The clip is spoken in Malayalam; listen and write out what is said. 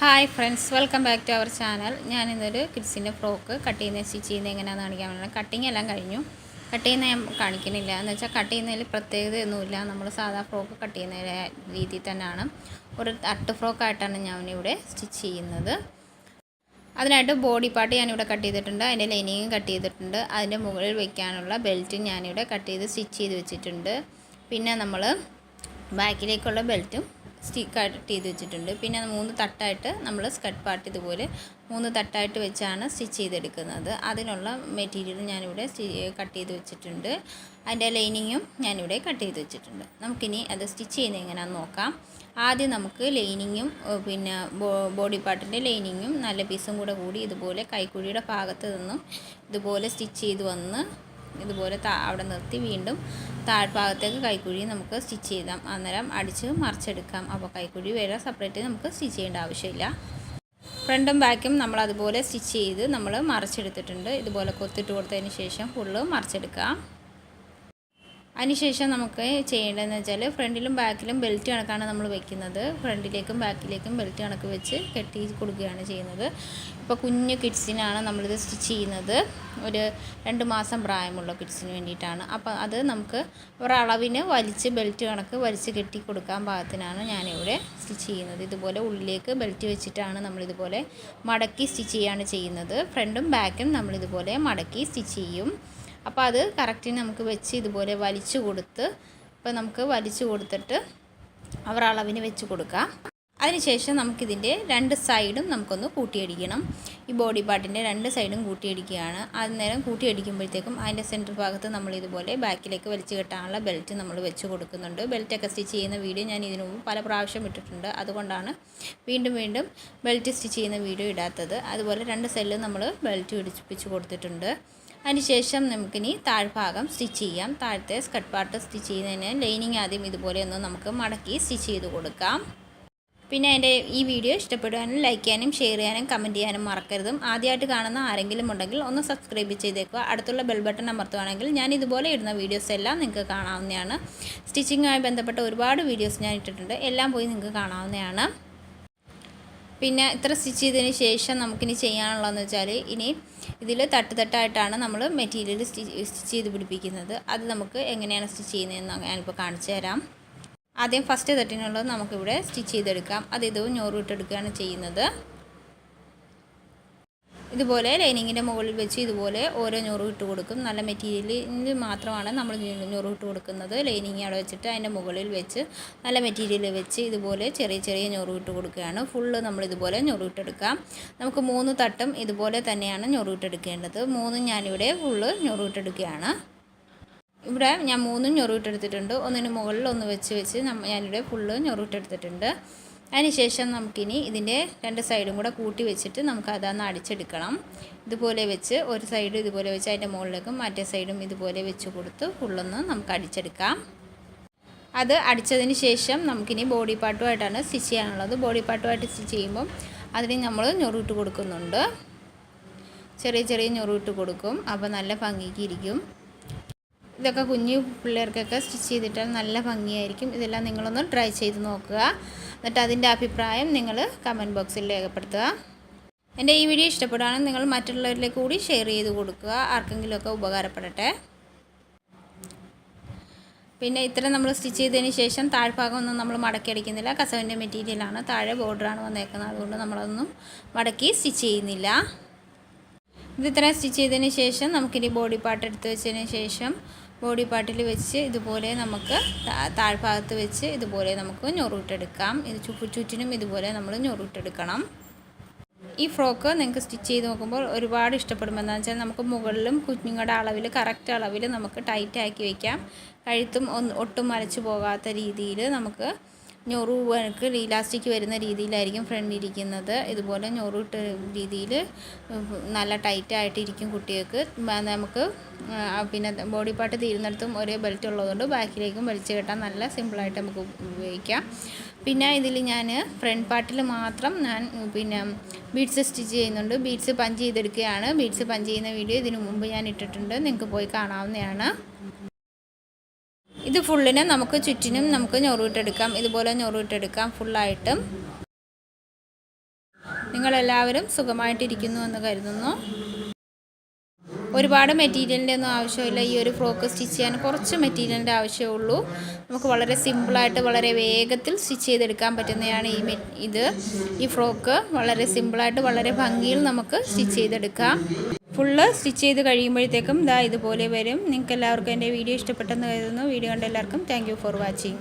Hi friends welcome back to our channel ഞാൻ ഇന്നൊരു കിഡ്സിന്റെ ഫ്രോക്ക് കട്ട് ചെയ്യുന്ന സ്റ്റിച്ച് ചെയ്യുന്നത് എങ്ങനെയാണെന്ന് കാണിക്കാൻ വേണ്ടി കട്ടിങ് എല്ലാം കഴിഞ്ഞു. കട്ട് ചെയ്യുന്ന ഞാൻ കാണിക്കുന്നില്ല. എന്ന് വെച്ചാൽ കട്ട് ചെയ്യുന്നതിൽ പ്രത്യേകതയൊന്നുമില്ല. നമ്മൾ സാധാ ഫ്രോക്ക് കട്ട് ചെയ്യുന്ന രീതിയിൽ തന്നെയാണ്. ഒരു അട്ട് ഫ്രോക്കായിട്ടാണ് ഞാൻ ഇവിടെ സ്റ്റിച്ച് ചെയ്യുന്നത്. അതിനായിട്ട് ബോഡി പാർട്ട് ഞാനിവിടെ കട്ട് ചെയ്തിട്ടുണ്ട്. അതിന്റെ ലൈനിങ്ങും കട്ട് ചെയ്തിട്ടുണ്ട്. അതിന്റെ മുകളിൽ വയ്ക്കാനുള്ള ബെൽറ്റും ഞാനിവിടെ കട്ട് ചെയ്ത് സ്റ്റിച്ച് ചെയ്ത് വെച്ചിട്ടുണ്ട്. പിന്നെ നമ്മൾ ബാക്കിലേക്കുള്ള ബെൽറ്റും സ്റ്റി കട്ട് ചെയ്ത് വെച്ചിട്ടുണ്ട്. പിന്നെ മൂന്ന് തട്ടായിട്ട് നമ്മൾ സ്കട്ട് പാർട്ട് ഇതുപോലെ മൂന്ന് തട്ടായിട്ട് വെച്ചാണ് സ്റ്റിച്ച് ചെയ്തെടുക്കുന്നത്. അതിനുള്ള മെറ്റീരിയൽ ഞാനിവിടെ കട്ട് ചെയ്ത് വെച്ചിട്ടുണ്ട്. അതിന്റെ ലൈനിങ്ങും ഞാനിവിടെ കട്ട് ചെയ്ത് വെച്ചിട്ടുണ്ട്. നമുക്കിനി അത് സ്റ്റിച്ച് ചെയ്യുന്നത് എങ്ങനെയാണെന്ന് നോക്കാം. ആദ്യം നമുക്ക് ലൈനിങ്ങും പിന്നെ ബോഡി പാർട്ടിന്റെ ലൈനിങ്ങും നല്ല പീസും കൂടെ കൂടി ഇതുപോലെ കൈക്കുഴിയുടെ ഭാഗത്ത് നിന്നും ഇതുപോലെ സ്റ്റിച്ച് ചെയ്ത് വന്ന് ഇതുപോലെ അവിടെ നിർത്തി വീണ്ടും താഴ്ഭാഗത്തേക്ക് കൈക്കുഴി നമുക്ക് സ്റ്റിച്ച് ചെയ്താം. അന്നേരം അടിച്ച് മറിച്ചെടുക്കാം. അപ്പോൾ കൈക്കുഴി വേറെ സെപ്പറേറ്റ് നമുക്ക് സ്റ്റിച്ച് ചെയ്യേണ്ട ആവശ്യമില്ല. ഫ്രണ്ടും ബാക്കും നമ്മൾ അതുപോലെ സ്റ്റിച്ച് ചെയ്ത് നമ്മൾ മറിച്ചെടുത്തിട്ടുണ്ട്. ഇതുപോലെ കൊത്തിട്ട് കൊടുത്തതിന് ശേഷം ഫുള്ള് മറിച്ചെടുക്കാം. അതിനുശേഷം നമുക്ക് ചെയ്യേണ്ടതെന്ന് വെച്ചാൽ ഫ്രണ്ടിലും ബാക്കിലും ബെൽറ്റ് കണക്കാണ് നമ്മൾ വെക്കുന്നത്. ഫ്രണ്ടിലേക്കും ബാക്കിലേക്കും ബെൽറ്റ് കണക്ക് വെച്ച് കെട്ടി കൊടുക്കുകയാണ് ചെയ്യുന്നത്. ഇപ്പോൾ കുഞ്ഞു കിഡ്സിനാണ് നമ്മളിത് സ്റ്റിച്ച് ചെയ്യുന്നത്. ഒരു രണ്ട് മാസം പ്രായമുള്ള കിഡ്സിന് വേണ്ടിയിട്ടാണ്. അപ്പോൾ അത് നമുക്ക് ഒരളവിന് വലിച്ച് ബെൽറ്റ് കണക്ക് വലിച്ച് കെട്ടി കൊടുക്കാൻ പാകത്തിനാണ് ഞാനിവിടെ സ്റ്റിച്ച് ചെയ്യുന്നത്. ഇതുപോലെ ഉള്ളിലേക്ക് ബെൽറ്റ് വെച്ചിട്ടാണ് നമ്മളിതുപോലെ മടക്കി സ്റ്റിച്ച് ചെയ്യാണ് ചെയ്യുന്നത്. ഫ്രണ്ടും ബാക്കും നമ്മളിതുപോലെ മടക്കി സ്റ്റിച്ച് ചെയ്യും. അപ്പോൾ അത് കറക്റ്റിന് നമുക്ക് വെച്ച് ഇതുപോലെ വലിച്ചു കൊടുത്ത് ഇപ്പോൾ നമുക്ക് വലിച്ചു കൊടുത്തിട്ട് അവർ അളവിന് വെച്ച് കൊടുക്കാം. അതിനുശേഷം നമുക്കിതിന്റെ രണ്ട് സൈഡും നമുക്കൊന്ന് കൂട്ടിയടിക്കണം. ഈ ബോഡി പാർട്ടിന്റെ രണ്ട് സൈഡും കൂട്ടിയടിക്കുകയാണ്. അന്നേരം കൂട്ടിയടിക്കുമ്പോഴത്തേക്കും അതിന്റെ സെന്റർ ഭാഗത്ത് നമ്മൾ ഇതുപോലെ ബാക്കിലേക്ക് വലിച്ചു കെട്ടാനുള്ള ബെൽറ്റ് നമ്മൾ വെച്ച് കൊടുക്കുന്നുണ്ട്. ബെൽറ്റൊക്കെ സ്റ്റിച്ച് ചെയ്യുന്ന വീഡിയോ ഞാൻ ഇതിനു മുമ്പ് പല പ്രാവശ്യം ഇട്ടിട്ടുണ്ട്. അതുകൊണ്ടാണ് വീണ്ടും വീണ്ടും ബെൽറ്റ് സ്റ്റിച്ച് ചെയ്യുന്ന വീഡിയോ ഇടാത്തത്. അതുപോലെ രണ്ട് സൈഡിലും നമ്മൾ ബെൽറ്റ് പിടിപ്പിച്ച് കൊടുത്തിട്ടുണ്ട്. അതിനുശേഷം നമുക്കിനി താഴ്ഭാഗം സ്റ്റിച്ച് ചെയ്യാം. താഴത്തെ സ്കട്ട് പാർട്ട് സ്റ്റിച്ച് ചെയ്യുന്നതിന് ലൈനിങ് ആദ്യം ഇതുപോലെ ഒന്ന് നമുക്ക് മടക്കി സ്റ്റിച്ച് ചെയ്ത് കൊടുക്കാം. പിന്നെ എന്റെ ഈ വീഡിയോ ഇഷ്ടപ്പെടുവാനും ലൈക്ക് ചെയ്യാനും ഷെയർ ചെയ്യാനും കമന്റ് ചെയ്യാനും മറക്കരുതും. ആദ്യമായിട്ട് കാണുന്ന ആരെങ്കിലും ഉണ്ടെങ്കിൽ ഒന്ന് സബ്സ്ക്രൈബ് ചെയ്തേക്കുക. അടുത്തുള്ള ബെൽ ബട്ടൺ അമർത്തുവാണെങ്കിൽ ഞാൻ ഇതുപോലെ ഇടുന്ന വീഡിയോസ് എല്ലാം നിങ്ങൾക്ക് കാണാവുന്നതാണ്. സ്റ്റിച്ചിങ്ങുമായി ബന്ധപ്പെട്ട ഒരുപാട് വീഡിയോസ് ഞാൻ ഇട്ടിട്ടുണ്ട്. എല്ലാം പോയി നിങ്ങൾക്ക് കാണാവുന്നതാണ്. പിന്നെ ഇത്ര സ്റ്റിച്ച് ചെയ്തതിന് ശേഷം നമുക്കിനി ചെയ്യാനുള്ളതെന്ന് വെച്ചാൽ ഇനി ഇതിൽ തട്ട് തട്ടായിട്ടാണ് നമ്മൾ മെറ്റീരിയൽ സ്റ്റിച്ച് ചെയ്ത് പിടിപ്പിക്കുന്നത്. അത് നമുക്ക് എങ്ങനെയാണ് സ്റ്റിച്ച് ചെയ്യുന്നതെന്ന് ഞാനിപ്പോൾ കാണിച്ചു തരാം. ആദ്യം ഫസ്റ്റ് തട്ടിനുള്ളത് നമുക്കിവിടെ സ്റ്റിച്ച് ചെയ്തെടുക്കാം. അത് ഇതും ഞോറ് ഇട്ടെടുക്കുകയാണ് ചെയ്യുന്നത്. ഇതുപോലെ ലൈനിങ്ങിന്റെ മുകളിൽ വെച്ച് ഇതുപോലെ ഓരോ ഞൊറു ഇട്ട് കൊടുക്കും. നല്ല മെറ്റീരിയലിൽ മാത്രമാണ് നമ്മൾ ഞൊറു ഇട്ട് കൊടുക്കുന്നത്. ലൈനിങ് അവിടെ വെച്ചിട്ട് അതിന്റെ മുകളിൽ വെച്ച് നല്ല മെറ്റീരിയൽ വെച്ച് ഇതുപോലെ ചെറിയ ചെറിയ ഞൊറു ഇട്ട് കൊടുക്കുകയാണ്. ഫുള്ള് നമ്മൾ ഇതുപോലെ ഞൊറു ഇട്ടെടുക്കാം. നമുക്ക് മൂന്ന് തട്ടും ഇതുപോലെ തന്നെയാണ് ഞൊറു ഇട്ടെടുക്കേണ്ടത്. മൂന്നും ഞാനിവിടെ ഫുള്ള് ഞൊറു ഇട്ടെടുക്കുകയാണ്. ഇവിടെ ഞാൻ മൂന്നും ഞൊറു ഇട്ടെടുത്തിട്ടുണ്ട്. ഒന്നിന് മുകളിൽ ഒന്ന് വെച്ച് വെച്ച് ഞാനിവിടെ ഫുള്ള് ഞൊറുവിട്ടെടുത്തിട്ടുണ്ട് അതിനുശേഷം നമുക്കിനി ഇതിന്റെ രണ്ട് സൈഡും കൂടെ കൂട്ടി വെച്ചിട്ട് നമുക്ക് അതൊന്ന് അടിച്ചെടുക്കണം. ഇതുപോലെ വെച്ച് ഒരു സൈഡ് ഇതുപോലെ വെച്ച് അതിന്റെ മുകളിലേക്കും മറ്റേ സൈഡും ഇതുപോലെ വെച്ച് കൊടുത്ത് ഫുള്ളൊന്ന് നമുക്ക് അടിച്ചെടുക്കാം. അത് അടിച്ചതിന് ശേഷം നമുക്കിനി ബോഡി പാർട്ടുമായിട്ടാണ് സ്റ്റിച്ച് ചെയ്യാനുള്ളത്. ബോഡി പാർട്ടുമായിട്ട് സ്റ്റിച്ച് ചെയ്യുമ്പം അതിന് നമ്മൾ ഞൊറിട്ട് കൊടുക്കുന്നുണ്ട്. ചെറിയ ചെറിയ ഞൊറിട്ട് കൊടുക്കും. അപ്പോൾ നല്ല ഭംഗിക്ക് ഇരിക്കും. ഇതൊക്കെ കുഞ്ഞു പിള്ളേർക്കൊക്കെ സ്റ്റിച്ച് ചെയ്തിട്ടാൽ നല്ല ഭംഗിയായിരിക്കും. ഇതെല്ലാം നിങ്ങളൊന്ന് ട്രൈ ചെയ്ത് നോക്കുക. എന്നിട്ട് അതിന്റെ അഭിപ്രായം നിങ്ങൾ കമന്റ് ബോക്സിൽ രേഖപ്പെടുത്തുക. എന്റെ ഈ വീഡിയോ ഇഷ്ടപ്പെടുകയാണെങ്കിൽ നിങ്ങൾ മറ്റുള്ളവരിലേക്ക് കൂടി ഷെയർ ചെയ്ത് കൊടുക്കുക. ആർക്കെങ്കിലുമൊക്കെ ഉപകാരപ്പെടട്ടെ. പിന്നെ ഇത്ര നമ്മൾ സ്റ്റിച്ച് ചെയ്തതിന് ശേഷം താഴ്ഭാഗമൊന്നും നമ്മൾ മടക്കി അടിക്കുന്നില്ല. കസവിന്റെ മെറ്റീരിയലാണ് താഴെ ബോർഡറാണ് വന്നേക്കുന്നത്. അതുകൊണ്ട് നമ്മളതൊന്നും മടക്കി സ്റ്റിച്ച് ചെയ്യുന്നില്ല. ഇത് ഇത്രയും സ്റ്റിച്ച് ചെയ്തതിന് ശേഷം നമുക്കിനി ബോഡി പാർട്ട് എടുത്ത് വെച്ചതിന് ശേഷം ബോഡി പാർട്ടിൽ വെച്ച് ഇതുപോലെ നമുക്ക് താഴ്ഭാഗത്ത് വെച്ച് ഇതുപോലെ നമുക്ക് ഞൊറൂട്ടെടുക്കാം. ഇത് ചുപ്പുചുറ്റിനും ഇതുപോലെ നമ്മൾ ഞൊറൂട്ടെടുക്കണം. ഈ ഫ്രോക്ക് നിങ്ങൾക്ക് സ്റ്റിച്ച് ചെയ്ത് നോക്കുമ്പോൾ ഒരുപാട് ഇഷ്ടപ്പെടുമെന്ന് വെച്ചാൽ നമുക്ക് മുകളിലും കുഞ്ഞുങ്ങളുടെ അളവിൽ കറക്റ്റ് അളവിൽ നമുക്ക് ടൈറ്റ് ആക്കി വയ്ക്കാം കഴുത്തും ഒട്ടും മരച്ചു പോകാത്ത രീതിയിൽ നമുക്ക് ഞൊറു എനിക്ക് ഇലാസ്റ്റിക് വരുന്ന രീതിയിലായിരിക്കും ഫ്രണ്ട് ഇരിക്കുന്നത്. ഇതുപോലെ ഞൊറുട്ട രീതിയിൽ നല്ല ടൈറ്റായിട്ട് ഇരിക്കും കുട്ടികൾക്ക്. നമുക്ക് പിന്നെ ബോഡി പാർട്ട് തീരുന്നിടത്തും ഒരേ ബെൽറ്റ് ഉള്ളതുകൊണ്ട് ബാക്കിലേക്കും വലിച്ചു കെട്ടാൻ നല്ല സിമ്പിളായിട്ട് നമുക്ക് ഉപയോഗിക്കാം. പിന്നെ ഇതിൽ ഞാൻ ഫ്രണ്ട് പാർട്ടിൽ മാത്രം ഞാൻ പിന്നെ ബീഡ്സ് സ്റ്റിച്ച് ചെയ്യുന്നുണ്ട്. ബീഡ്സ് പഞ്ച് ചെയ്തെടുക്കുകയാണ്. ബീഡ്സ് പഞ്ച് ചെയ്യുന്ന വീഡിയോ ഇതിനു മുമ്പ് ഞാൻ ഇട്ടിട്ടുണ്ട്. നിങ്ങൾക്ക് പോയി കാണാവുന്നതാണ്. ഇത് ഫുള്ളിന് നമുക്ക് ചുറ്റിനും നമുക്ക് ഞൊറുവിട്ടെടുക്കാം ഇതുപോലെ ഞൊറുവിട്ടെടുക്കാം ഫുള്ളായിട്ടും നിങ്ങളെല്ലാവരും സുഖമായിട്ടിരിക്കുന്നു എന്ന് കരുതുന്നു. ഒരുപാട് മെറ്റീരിയലിന്റെ ഒന്നും ആവശ്യമില്ല. ഈ ഒരു ഫ്രോക്ക് സ്റ്റിച്ച് ചെയ്യാൻ കുറച്ച് മെറ്റീരിയലിന്റെ ആവശ്യമുള്ളൂ നമുക്ക് വളരെ സിമ്പിളായിട്ട് വളരെ വേഗത്തിൽ സ്റ്റിച്ച് ചെയ്തെടുക്കാൻ പറ്റുന്നതാണ് ഈ ഇത്. ഈ ഫ്രോക്ക് വളരെ സിമ്പിളായിട്ട് വളരെ ഭംഗിയിൽ നമുക്ക് സ്റ്റിച്ച് ചെയ്തെടുക്കാം. ഫുള്ള് സ്റ്റിച്ച് ചെയ്ത് കഴിയുമ്പോഴത്തേക്കും ഇതാ ഇതുപോലെ വരും. നിങ്ങൾക്ക് എല്ലാവർക്കും എന്റെ വീഡിയോ ഇഷ്ടപ്പെട്ടെന്ന് കരുതുന്നു. വീഡിയോ കണ്ട എല്ലാവർക്കും താങ്ക് ഫോർ വാച്ചിങ്